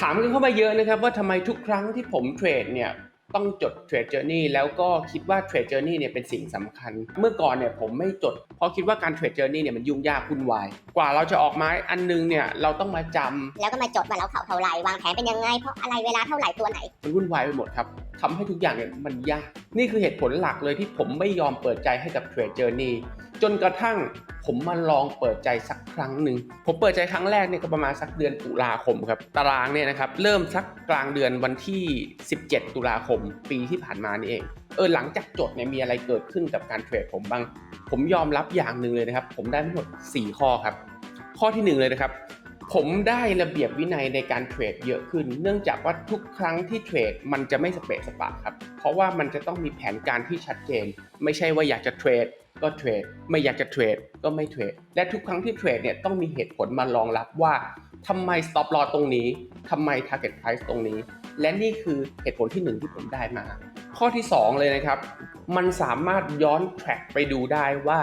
ถามกันเข้ามาเยอะนะครับว่าทำไมทุกครั้งที่ผมเทรดเนี่ยต้องจดเทรดเจอร์นี่แล้วก็คิดว่าเทรดเจอร์นี่เนี่ยเป็นสิ่งสำคัญ เมื่อก่อนเนี่ยผมไม่จด เพราะคิดว่าการเทรดเจอร์นี่เนี่ยมันยุ่งยากวุ่นวายกว่าเราจะออกไม้อันนึงเนี่ยเราต้องมาจำแล้วก็มาจดว่าเราเข่าเท่าไหร่วางแผนเป็นยังไงเพราะอะไรเวลาเท่าไหร่ตัวไหน มันวุ่นวายไปหมดครับทำให้ทุกอย่างเนี่ยมันยาก นี่คือเหตุผลหลักเลยที่ผมไม่ยอมเปิดใจให้กับเทรดเจอร์นี่ จนกระทั่งผมมาลองเปิดใจสักครั้งหนึ่ง ผมเปิดใจครั้งแรกเนี่ยก็ประมาณสักเดือนตุลาคมครับ ตารางเนี่ยนะครับเริ่มสักกลางเดือนวันที่ 17 ตุลาคม ปีที่ผ่านมานี่เอง เออหลังจากจดเนี่ยมีอะไรเกิดขึ้นกับการเทรดผมบ้าง ผมยอมรับอย่างหนึ่งเลยนะครับ ผมได้ทั้งหมด 4 ข้อครับ ข้อที่หนึ่งเลยนะครับ ผมได้ระเบียบวินัยในการเทรดเยอะขึ้น เนื่องจากว่าทุกครั้งที่เทรดมันจะไม่สเปะสปะครับ เพราะว่ามันจะต้องมีแผนการที่ชัดเจน ไม่ใช่ว่าอยากจะเทรด ก็เทรดไม่อยากจะเทรดก็ไม่เทรดและทุกครั้งที่เทรดเนี่ยต้องมีเหตุผลมารองรับว่าทำไม stop loss ตรงนี้ทำไม target price ตรงนี้ และนี่คือเหตุผลที่หนึ่งที่ผมได้มา ข้อที่สองเลยนะครับ มันสามารถย้อน track ไปดูได้ว่า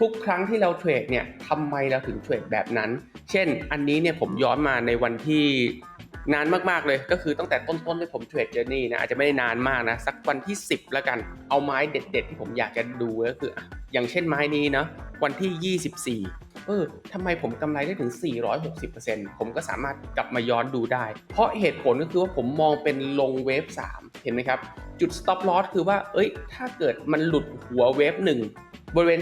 ทุกครั้งที่เราเทรดเนี่ยทำไมเราถึงเทรดแบบนั้น เช่น อันนี้เนี่ยผมย้อนมาในวันที่นานมากๆเลยก็คือตั้งแต่ต้นๆที่ผมเทรดเจอร์นี่นะอาจจะไม่ได้นานมากนะ สักวันที่ 10 แล้วกันเอาไม้เด็ด ๆ ที่ผมอยากจะดูก็คือ อย่างเช่นไม้นี้นะวันที่ 24 เออทำไมผมกำไรได้ถึง 460%ผมก็สามารถกลับมาย้อนดูได้ เพราะเหตุผลก็คือว่าผมมองเป็นลงเวฟ 3 เห็นไหมครับ จุด stop loss คือว่า เอ้ย ถ้าเกิดมันหลุดหัวเวฟ 1 บริเวณ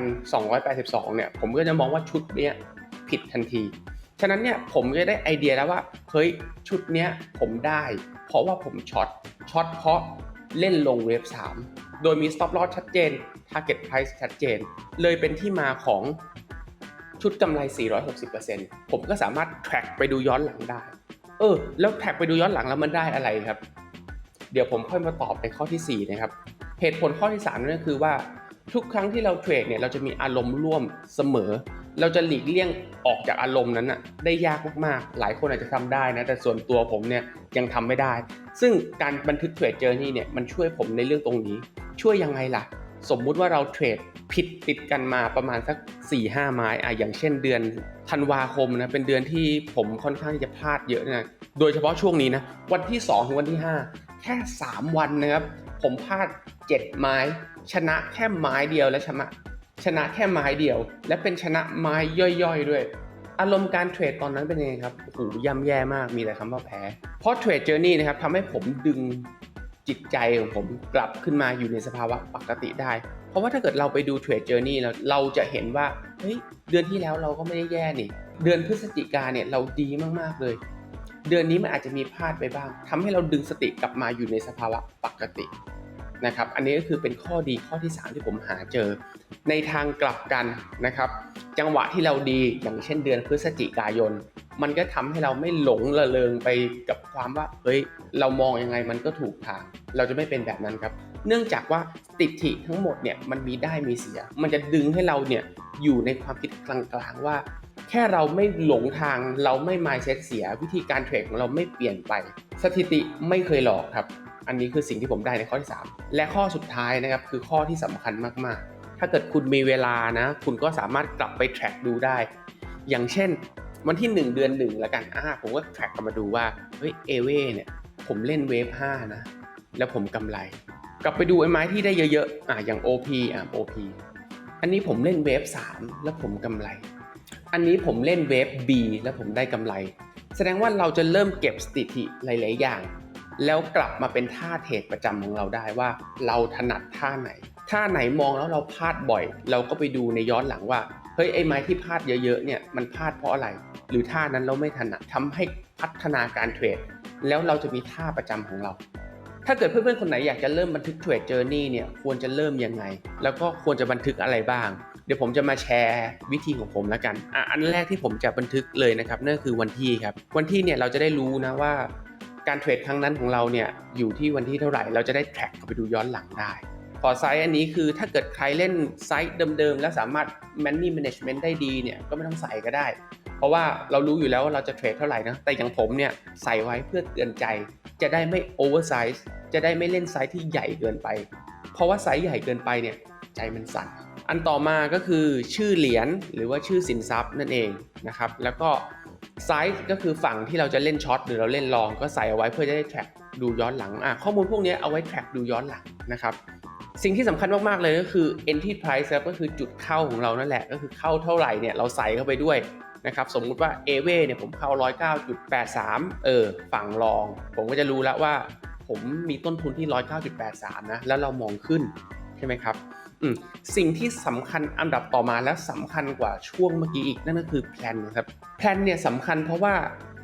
35,282 เนี่ย ผมก็จะมองว่าชุดเนี้ยผิดทันที ฉะนั้นเนี่ยผมจะได้ไอเดียแล้วว่า เฮ้ย ชุดเนี้ยผมได้ เพราะว่าผมช็อต ช็อตเพราะเล่นลงเวฟ 3 โดยมี stop loss ชัดเจน target price ชัดเจน เลยเป็นที่มาของชุดกำไร 460%ผมก็สามารถ track ไปดูย้อนหลังได้ เออ แล้ว track ไปดูย้อนหลังแล้วมันได้อะไรครับ เดี๋ยวผมค่อยมาตอบในข้อทีสี่4 นะครับ เหตุผลข้อที่3นั่นก็คือว่าทุกครั้งที่เราเทรดเนี่ยเราจะมีอารมณ์ร่วมเสมอ เราจะหลีกเลี่ยงออกจากอารมณ์นั้นน่ะได้ยากมากๆ หลายคนอาจจะทำได้นะแต่ส่วนตัวผมเนี่ยยังทำไม่ได้ ซึ่งการบันทึกเทรดเจอร์นี่เนี่ยมันช่วยผมในเรื่องตรงนี้ ช่วยยังไงล่ะ สมมุติว่าเราเทรดผิดติดกันมาประมาณสัก 4-5ไม้อะอย่างเช่นเดือนธันวาคมนะเป็นเดือนที่ผมค่อนข้างจะพลาดเยอะนะโดยเฉพาะช่วงนี้นะวันที่2ถึงวันที่ 5 แค่ 3 วันนะครับผมพลาด 7 ไม้ ชนะแค่ไม้เดียวและชนะ ชนะแค่ไม้เดียว และเป็นชนะไม้ย่อยๆ ด้วย อารมณ์การเทรดตอนนั้นเป็นยังไงครับโอ้โหย่ำแย่มากมีแต่คำว่าแพ้เพราะเทรดเจอร์นี่นะครับทำให้ผมดึงจิตใจของผมกลับขึ้นมาอยู่ในสภาวะปกติได้ เพราะว่าถ้าเกิดเราไปดูเทรดเจอร์นี่แล้วเราจะเห็นว่าเฮ้ยเดือนที่แล้วเราก็ไม่ได้แย่นี่ เดือนพฤศจิกาเนี่ยเราดีมากๆเลย เดือนนี้มันอาจจะมีพลาดไปบ้างทำให้เราดึงสติกลับมาอยู่ในสภาวะปกติ นะครับ อันนี้ก็คือเป็นข้อดีข้อที่ 3 ที่ผมหาเจอ ในทางกลับกันนะครับ จังหวะที่เราดีอย่างเช่นเดือนพฤศจิกายน มันก็ทำให้เราไม่หลงระเริงไปกับความว่าเฮ้ยเรามองยังไงมันก็ถูกทาง เราจะไม่เป็นแบบนั้นครับ เนื่องจากว่าติฐิทั้งหมดเนี่ยมันมีได้มีเสีย มันจะดึงให้เราเนี่ยอยู่ในความคิดกลางๆว่าแค่เราไม่หลงทางเราไม่ mindset เสีย วิธีการเทรดของเราไม่เปลี่ยนไป สถิติไม่เคยหลอกครับ อันนี้คือสิ่งที่ผมได้ในข้อที่ 3 และข้อสุดท้ายนะครับคือข้อที่สำคัญมากๆ ถ้าเกิดคุณมีเวลานะ คุณก็สามารถกลับไป track ดูได้ อย่างเช่น วันที่ 1 เดือน1แล้วกันอ่าผมก็ track กลับมาดูว่าเฮ้ยเอเวเนี่ยผมเล่นเวฟ5นะ แล้วผมกำไร กลับไปดูไอ้ไม้ที่ได้เยอะๆอ่าอย่าง OP อะ OP อันนี้ผมเล่นเวฟ3แล้วผมกำไร อันนี้ผมเล่นเวฟ B แล้วผมได้กำไร แสดงว่าเราจะเริ่มเก็บสถิติหลาย ๆ อย่าง แล้วกลับมาเป็นท่าเทรดประจำของเราได้ว่า เราถนัดท่าไหน ท่าไหนมองแล้วเราพลาดบ่อย เราก็ไปดูในย้อนหลังว่าเฮ้ยไอ้ไม้ที่พลาดเยอะๆเนี่ยมันพลาดเพราะอะไร หรือท่านั้นเราไม่ถนัดทำให้พัฒนาการเทรดแล้วเราจะมีท่าประจำของเรา ถ้าเกิดเพื่อนๆคนไหนอยากจะเริ่มบันทึกเทรดเจอร์นี่เนี่ยควรจะเริ่มยังไง แล้วก็ควรจะบันทึกอะไรบ้าง เดี๋ยวผมจะมาแชร์วิธีของผมแล้วกันอะอันแรกที่ผมจะบันทึกเลยนะครับนั่นคือวันที่ครับ วันที่เนี่ยเราจะได้รู้นะว่า การเทรดครั้งนั้นของเราเนี่ยอยู่ที่วันที่เท่าไหร่เราจะได้แทร็กเข้าไปดูย้อนหลังได้พอไซส์อันนี้คือถ้าเกิดใครเล่นไซส์เดิมๆ แล้วสามารถ Money Management ได้ดีเนี่ยก็ไม่ต้องใส่ก็ได้ เพราะว่าเรารู้อยู่แล้วว่าเราจะเทรดเท่าไหร่นะแต่อย่างผมเนี่ยใส่ไว้เพื่อเตือนใจ จะได้ไม่โอเวอร์ไซส์จะได้ไม่เล่นไซส์ที่ใหญ่เกินไป เพราะว่าไซส์ใหญ่เกินไปเนี่ยใจมันสั่นอันต่อมาก็คือชื่อเหรียญหรือว่าชื่อสินทรัพย์นั่นเองนะครับแล้วก็ ไซส์ก็คือฝั่งที่เราจะเล่นช็อตหรือเราเล่นลองก็ใส่เอาไว้เพื่อจะได้แทร็กดูย้อนหลังอะข้อมูลพวกนี้เอาไว้แทร็กดูย้อนหลังนะครับสิ่งที่สำคัญมาก ๆ เลยก็คือ entry price ครับก็คือจุดเข้าของเรานั่นแหละ ก็คือเข้าเท่าไหร่เนี่ยเราใส่เข้าไปด้วยนะครับสมมุติว่า a v เนี่ยผมเข้า 109.83 เออฝั่งรอง ผมก็จะรู้แล้วว่า ผมมีต้นทุนที่ 109.83 นะ แล้วเรามองขึ้นใช่ไหมครับ สิ่งที่สำคัญอันดับต่อมาและสำคัญกว่าช่วงเมื่อกี้อีกนั่นก็คือแพลนครับแพลนเนี่ยสำคัญเพราะว่า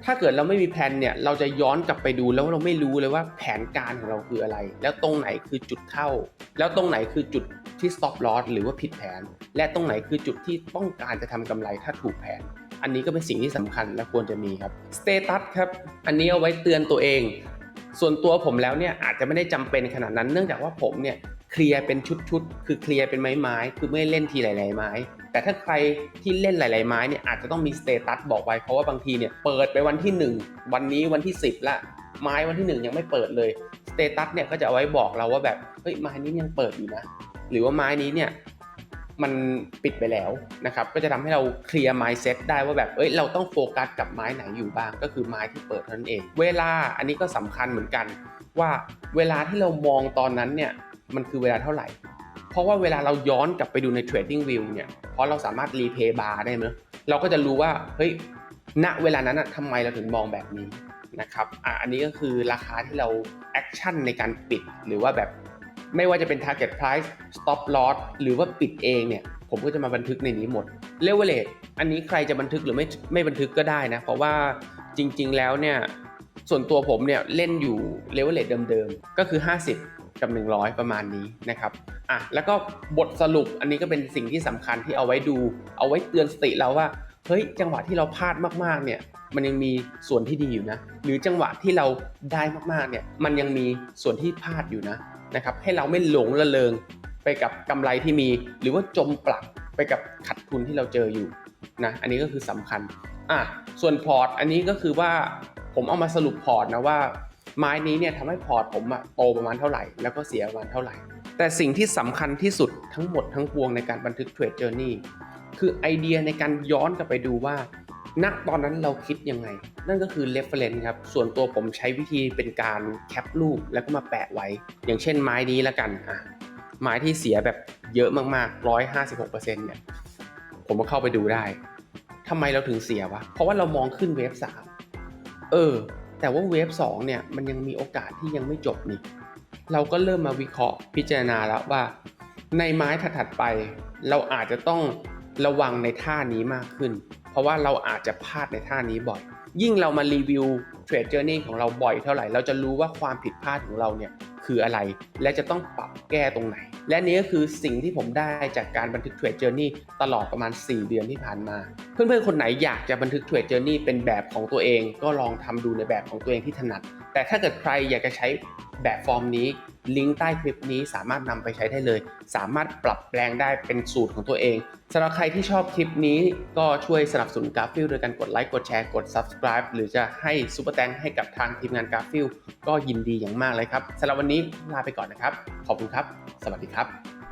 ถ้าเกิดเราไม่มีแพลนเนี่ยเราจะย้อนกลับไปดูแล้วเราไม่รู้เลยว่าแผนการของเราคืออะไร แล้วตรงไหนคือจุดเข้า แล้วตรงไหนคือจุดที่ stop loss หรือว่าผิดแผน และตรงไหนคือจุดที่ต้องการจะทำกำไรถ้าถูกแผน อันนี้ก็เป็นสิ่งที่สำคัญและควรจะมีครับ status ครับอันนี้เอาไว้เตือนตัวเอง ส่วนตัวผมแล้วเนี่ยอาจจะไม่ได้จำเป็นขนาดนั้นเนื่องจากว่าผมเนี่ย เคลียร์เป็นชุดๆ คือเคลียร์เป็นไม้ๆ คือไม่เล่นทีหลาย ๆ ไม้ แต่ถ้าใครที่เล่นหลาย ๆ ไม้เนี่ยอาจจะต้องมีสเตตัสบอกไว้ เพราะว่าบางทีเนี่ยเปิดไปวันที่ 1 วันนี้วันที่ 10 ละไม้วันที่ 1 ยังไม่เปิดเลยสเตตัสเนี่ยก็จะเอาไว้บอกเราว่าแบบเฮ้ยไม้นี้ยังเปิดอยู่นะ หรือว่าไม้นี้เนี่ยมันปิดไปแล้วนะครับก็จะทำให้เราเคลียร์ mindset ได้ว่าแบบเอ้ยเราต้องโฟกัสกับไม้ไหนอยู่บ้าง ก็คือไม้ที่เปิดนั้นเอง เวลาอันนี้ก็สำคัญเหมือนกัน ว่าเวลาที่เรามองตอนนั้นเนี่ย มันคือเวลาเท่าไหร่ เพราะว่าเวลาเราย้อนกลับไปดูใน Trading View เนี่ยเพราะเราสามารถรีเพย์บาร์ได้ไหมเราก็จะรู้ว่าเฮ้ยณเวลานั้นอะทำไมเราถึงมองแบบนี้นะครับอะอันนี้ก็คือราคาที่เราแอคชั่นในการปิดหรือว่าแบบไม่ว่าจะเป็น target price stop loss หรือว่าปิดเองเนี่ย ผมก็จะมาบันทึกในนี้หมด leverage อันนี้ใครจะบันทึกหรือไม่ไม่บันทึกก็ได้นะ เพราะว่าจริง ๆ แล้วเนี่ย ส่วนตัวผมเนี่ยเล่นอยู่ leverage เดิมๆ ก็คือ 50 กับ 100 ประมาณนี้นะครับอะแล้วก็บทสรุปอันนี้ก็เป็นสิ่งที่สำคัญที่เอาไว้ดู เอาไว้เตือนสติเราว่าเฮ้ยจังหวะที่เราพลาดมากๆเนี่ยมันยังมีส่วนที่ดีอยู่นะ หรือจังหวะที่เราได้มากๆเนี่ยมันยังมีส่วนที่พลาดอยู่นะนะครับให้เราไม่หลงละเลงไปกับกำไรที่มี หรือว่าจมปลักไปกับขัดทุนที่เราเจออยู่นะอันนี้ก็คือสำคัญอะส่วนพอร์ตอันนี้ก็คือว่าผมเอามาสรุปพอร์ตนะว่า ไม้นี้เนี่ยทำให้พอร์ตผมอะโตประมาณเท่าไหร่ แล้วก็เสียประมาณเท่าไหร่ แต่สิ่งที่สำคัญที่สุดทั้งหมดทั้งปวงในการบันทึกเทรดเจอร์นี่คือไอเดียในการย้อนกลับไปดูว่าณตอนนั้นเราคิดยังไง นั่นก็คือ reference ครับ ส่วนตัวผมใช้วิธีเป็นการแคปรูปแล้วก็มาแปะไว้ อย่างเช่นไม้นี้ละกันอะไม้ที่เสียแบบเยอะมากๆ 156%เนี่ยผมก็เข้าไปดูได้ทำไมเราถึงเสียวะ เพราะว่าเรามองขึ้นเวฟ3เออ แต่ว่าเวฟ2เนี่ยมันยังมีโอกาสที่ยังไม่จบนี่ เราก็เริ่มมาวิเคราะห์พิจารณาแล้วว่า ในไม้ถัดๆไป เราอาจจะต้องระวังในท่านี้มากขึ้น เพราะว่าเราอาจจะพลาดในท่านี้บ่อย ยิ่งเรามารีวิวเทรดเจอร์นี่ของเราบ่อยเท่าไหร่ เราจะรู้ว่าความผิดพลาดของเราเนี่ย คืออะไร และจะต้องปรับแก้ตรงไหน และนี่ก็คือสิ่งที่ผมได้จากการบันทึกเทรดเจอร์นี่ตลอดประมาณ 4 เดือนที่ผ่านมา เพื่อนๆ คนไหนอยากจะบันทึกเทรดเจอร์นี่เป็นแบบของตัวเองก็ลองทำดูในแบบของตัวเองที่ถนัด แต่ถ้าเกิดใครอยากจะใช้ แบบฟอร์มนี้ลิงก์ใต้คลิปนี้สามารถนำไปใช้ได้เลย สามารถปรับแปลงได้เป็นสูตรของตัวเองสำหรับใครที่ชอบคลิปนี้ก็ช่วยสนับสนุนกราฟิลโดยการกดไลค์กดแชร์กด subscribe หรือจะให้ซุปเปอร์แตงให้กับทางทีมงานกราฟิลก็ยินดีอย่างมากเลยครับสำหรับวันนี้ลาไปก่อนนะครับ ขอบคุณครับ สวัสดีครับ